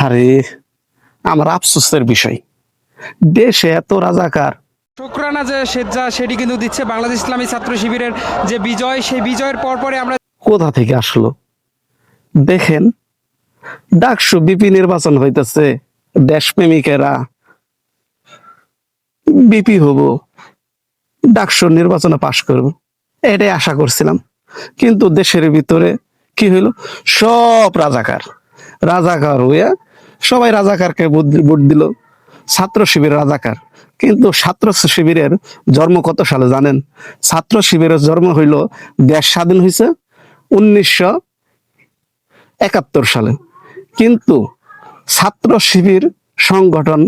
আহারে আমার আফসোসের বিষয়। দেশে এত রাজাকার। শুক্রানা যে সেজ্জা সেটি কিন্তু দিচ্ছে বাংলাদেশ ইসলামী ছাত্র শিবিরের যে বিজয় সেই বিজয়ের পরপরে আমরা কোথা থেকে আসলো? দেখেন ডাকসু বিপি নির্বাচন হইতেছে দেশপ্রেমিকেরা। বিপি হব ডাকসু নির্বাচনে পাশ করব। এটাই আশা করছিলাম। কিন্তু দেশের ভিতরে কি হইল? সব রাজাকার। রাজাকার হইয়া সবাই রাজাকারকে ভোট দিল। ছাত্র শিবির রাজাকার। কিন্তু ছাত্র শিবিরের জন্ম কত সালে জানেন? ছাত্র শিবিরের জন্ম হইল দেশ স্বাধীন হয়েছে উনিশশো একাত্তর সালে। কিন্তু ছাত্র শিবির সংগঠন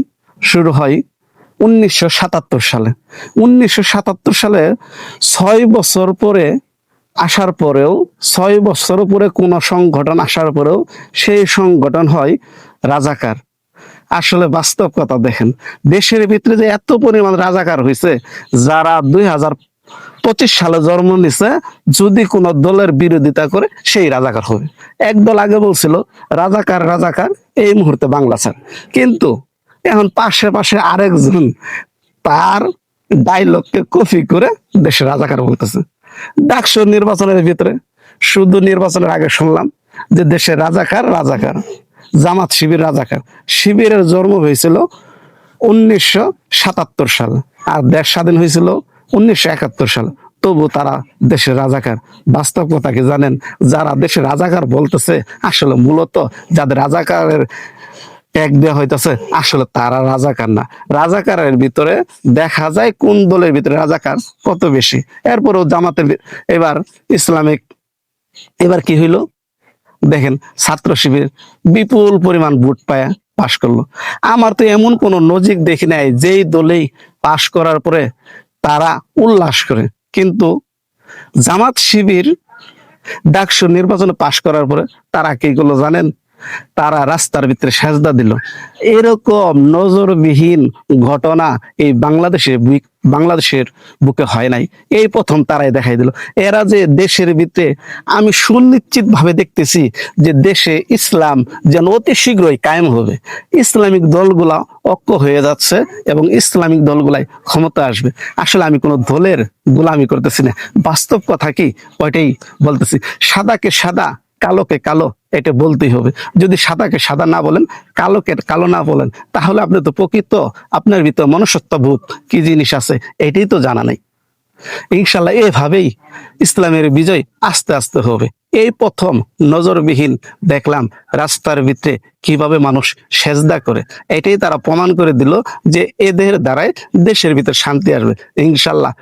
শুরু হয় উনিশশো সাতাত্তর সালে। উনিশশো সাতাত্তর সালে ছয় বছর পরে আসার পরেও, ছয় বছর পরে কোনো সংগঠন আসার পরেও সেই সংগঠন হয় রাজাকার। আসলে বাস্তব কথা দেখেন, দেশের ভিতরে যে এত পরিমাণ রাজাকার হয়েছে যারা দুই হাজার পঁচিশ সালে জন্ম নিছে, যদি কোন দলের বিরোধিতা করে, সেই রাজাকার হবে। এক দল আগে বলছিল, রাজাকার রাজাকার, এই মুহূর্তে বাংলা স্যার কিন্তু এখন পাশে পাশে আরেকজন, তার ডাইলগকে কপি করে দেশে রাজাকার বলতেছে ডাকসু নির্বাচনের ভিতরে, শুধু নির্বাচনের আগে শুনলাম যে দেশে রাজাকার রাজাকার। জামাত শিবির রাজাকার। শিবিরের জন্ম হয়েছিল উনিশশো সাতাত্তর সালে আর দেশ স্বাধীন হয়েছিল উনিশশো একাত্তর সালে। তবু তারা দেশের রাজাকার। বাস্তব কথা কি জানেন? যারা দেশের রাজাকার বলতেছে, আসলে মূলত যাদের রাজাকারের এক দেওয়া হইতেছে, আসলে তারা রাজাকার না। রাজাকারের ভিতরে দেখা যায় কোন দলের ভিতরে রাজাকার কত বেশি। এরপরেও জামাতের এবার ইসলামিক এবার কি হইল? দেখেন ছাত্র শিবির বিপুল পরিমাণ ভোট পায় পাশ করল। আমার তো এমন কোন নজিক দেখি নাই, যেই দলেই পাশ করার পরে তারা উল্লাস করে। কিন্তু জামাত শিবির ডাকসু নির্বাচনে পাশ করার পরে তারা কি করল জানেন? তারা রাস্তার ভিতরে সাজদা দিল। এরকম নজরবিহীন ঘটনা এই বাংলাদেশে বাংলাদেশের বুকে হয় নাই। এই প্রথম তারাই দেখাই দিল। এরা যে দেশের ভিতরে আমি সুনিশ্চিত ভাবে দেখতেছি যে দেশে ইসলাম যেন অতি শীঘ্রই কায়েম হবে। ইসলামিক দলগুলা অক্ষ হয়ে যাচ্ছে এবং ইসলামিক দলগুলাই ক্ষমতা আসবে। আসলে আমি কোনো দলের গোলামি করতেছি না। বাস্তব কথা কি? ওইটাই বলতেছি। সাদাকে সাদা, কালোকে কালো। এটা বলতেই হবে। যদি সাদাকে সাদা না বলেন, কালোকে কালো না বলেন, তাহলে আপনি তো প্রকৃত আপনার ভিতর মনুষ্যত্ববোধ। কি জিনিস আছে? এটাই তো জানা নাই। ইনশাল্লাহ এভাবেই ইসলামের বিজয় আস্তে আস্তে হবে। এই প্রথম নজরবিহীন দেখলাম রাস্তার ভিতরে কীভাবে মানুষ সেজদা করে। এটাই তারা প্রমাণ করে দিল যে এদের দ্বারাই দেশের ভিতরে শান্তি আসবে। ইনশাল্লাহ